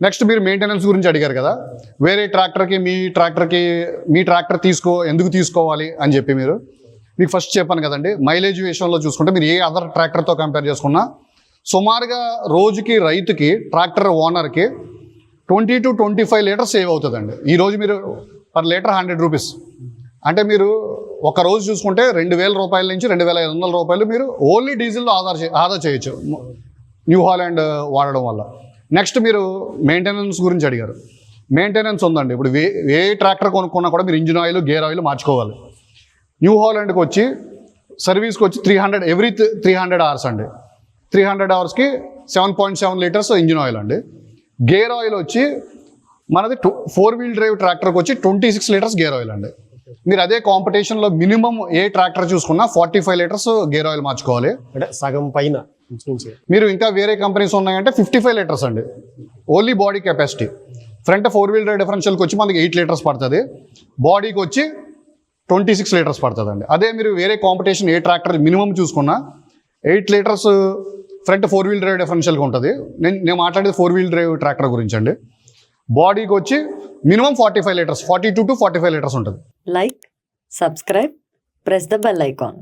Next మీరు maintenance గురించి అడిగారు కదా వేరే ట్రాక్టర్కి మీ ట్రాక్టర్కి మీ ట్రాక్టర్ తీసుకో ఎందుకు తీసుకోవాలి అని చెప్పి మీరు మీకు ఫస్ట్ చెప్పాను కదండి మైలేజ్ విషయంలో చూసుకుంటే మీరు ఏ అదర్ ట్రాక్టర్తో కంపేర్ చేసుకున్నా సుమారుగా రోజుకి రైతుకి ట్రాక్టర్ ఓనర్కి twenty two twenty five litres save అవుతుందండి ఈ రోజు మీరు పర్ లీటర్ హండ్రెడ్ రూపీస్ అంటే మీరు ఒక రోజు చూసుకుంటే రెండు వేల రూపాయల నుంచి రెండు వేల ఐదు వందల రూపాయలు మీరు ఓన్లీ డీజిల్లో ఆధార్ చే- ఆదా చేయొచ్చు న్యూ హాలాండ్ వాడడం వల్ల నెక్స్ట్ మీరు మెయింటెనెన్స్ గురించి అడిగారు. మెయింటెనెన్స్ ఉందండి. ఇప్పుడు ఏ ఏ ట్రాక్టర్ కొనుక్కున్నా కూడా మీరు ఇంజిన్ ఆయిల్ గేర్ ఆయిల్ మార్చుకోవాలి. న్యూ హాలాండ్కి వచ్చి సర్వీస్కి వచ్చి three hundred every three hundred hours అండి. త్రీ హండ్రెడ్ అవర్స్కి seven point seven litres engine oil అండి. గేర్ ఆయిల్ వచ్చి మనది టూ ఫోర్ వీల్ డ్రైవ్ ట్రాక్టర్కి వచ్చి twenty six litres gear oil అండి. మీరు అదే కాంపిటీషన్లో మినిమం ఏ ట్రాక్టర్ చూసుకున్నా forty five litres gear oil మార్చుకోవాలి. అంటే సగం పైన. మీరు ఇంకా వేరే కంపెనీస్ ఉన్నాయంటే ఫిఫ్టీ ఫైవ్ లీటర్స్ అండి. Only body capacity front four wheel drive డిఫరెన్షియల్కి వచ్చి మనకి ఎయిట్ లీటర్స్ పడుతుంది. బాడీకి వచ్చి ట్వంటీ సిక్స్ లీటర్స్ పడుతుంది అండి అదే మీరు వేరే కాంపిటీషన్ ఏ ట్రాక్టర్ మినిమం చూసుకున్నా eight litres front four wheel drive డిఫరెన్షియల్గా ఉంటుంది. నేను నేను మాట్లాడేది ఫోర్ వీల్ డ్రైవ్ ట్రాక్టర్ గురించి అండి. బాడీకి వచ్చి minimum forty five litres forty two to forty five litres ఉంటుంది. Like, subscribe, press the bell icon.